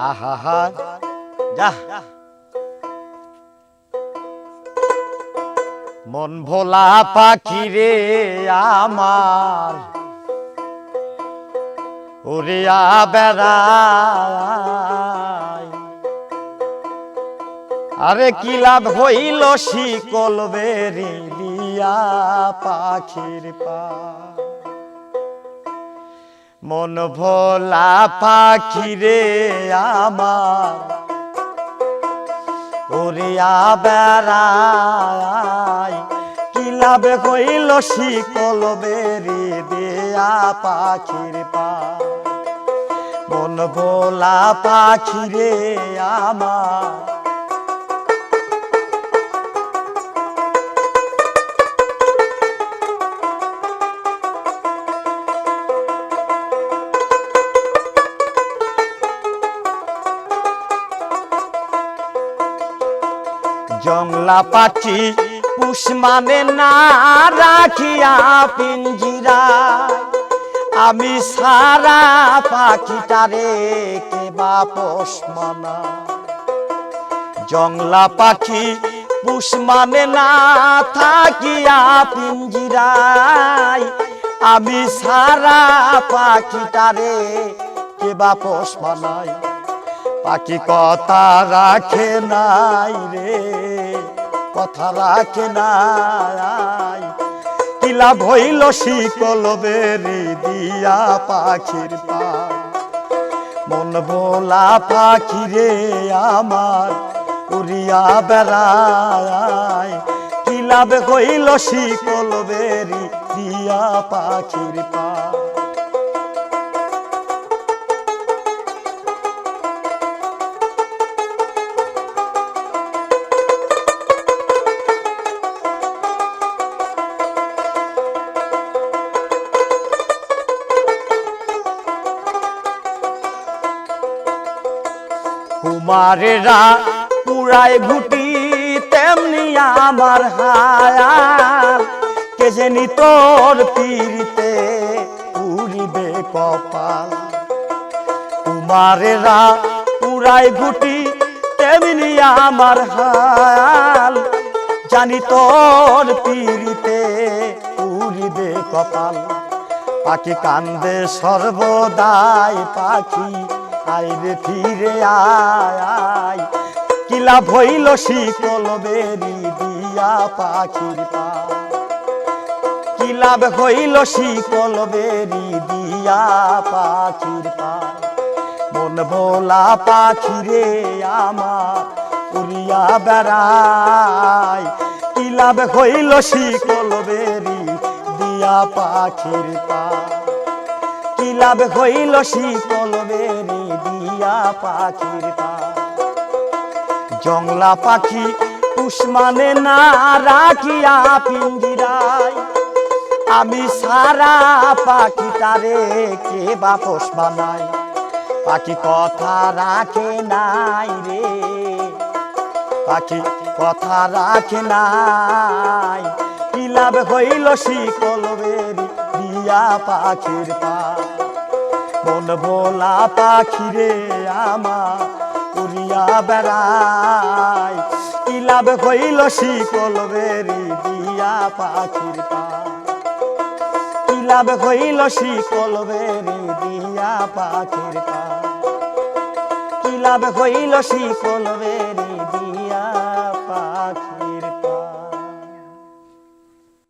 হা মন ভোলা পাখি রে আমার। উড়িয়া বেড়ায় আরে কি লাভ হইল শিকল বেরি দিয়া পাখির পা। মন ভোলা পাখি রে আমার। ওরিয়া বেড়ায়, কি লাভ হইল শিকল বেরি দিয়া পাখির পা? মন ভোলা পাখি রে আমার। জংলা পাখি, পুষ মানে না রাখিয়া পিঞ্জিরা। আমি সারা পাখিটারে কে মানা। জংলা পাখি, পুষ মানে না থাকিয়া পিঞ্জিরায় আমি সারা পাখিটারে কে মানাই। পাখি কথা রাখে নাই রে। কথা রাখে নাই। কিলা ভইল শিকল বেরি দিয়া পাখির পা মন ভোলা পাখি রে আমার, উড়িয়া বেড়ায়। কিলা হইল শিকল বেরি দিয়া পাখির পা কুমারেরা পুরাই ঘুটি তেমনি আমার হায়াল কে জানি তোর পীড়িতে উড়িবে কপাল। কুমারেরা পুরাই ঘুটি তেমনি আমার হাল জানি তোর পীড়িতে উড়িবে কপাল। পাখি কান্দে সর্বদাই পাখি। আইরে ফিরে আয় আয়। কিলা ভইল শিকল বেরি দিয়া পাখির পা? কিলাব হইল শিকল বেরি দিয়া পাখির পা? মন ভোলা পাখিরে আমার, উড়িয়া বেড়ায়। কিলাব হইল শিকল বেরি দিয়া পাখির পা? কিলাব হইল শিকল বেরি দিয়া পাখির জংলা পাখি উসমানে না রাখিয়া পিঞ্জিরায়। আমি সারা পাখিটারে কে বাপস বানাই পাখি কথা রাখে নাই রে। পাখি কথা রাখে নাই। কি লাভ হইল শিকল বেরি দিয়া পাখির পা? মন ভোলা পাখি রে আমার উড়িয়া বেড়াই কি লাভ হইল শিকল বেরি দিয়া পাখির কি লাভ হইল শিকল বেরি দিয়া পাখির কি লাভ হইল শিকল বেরি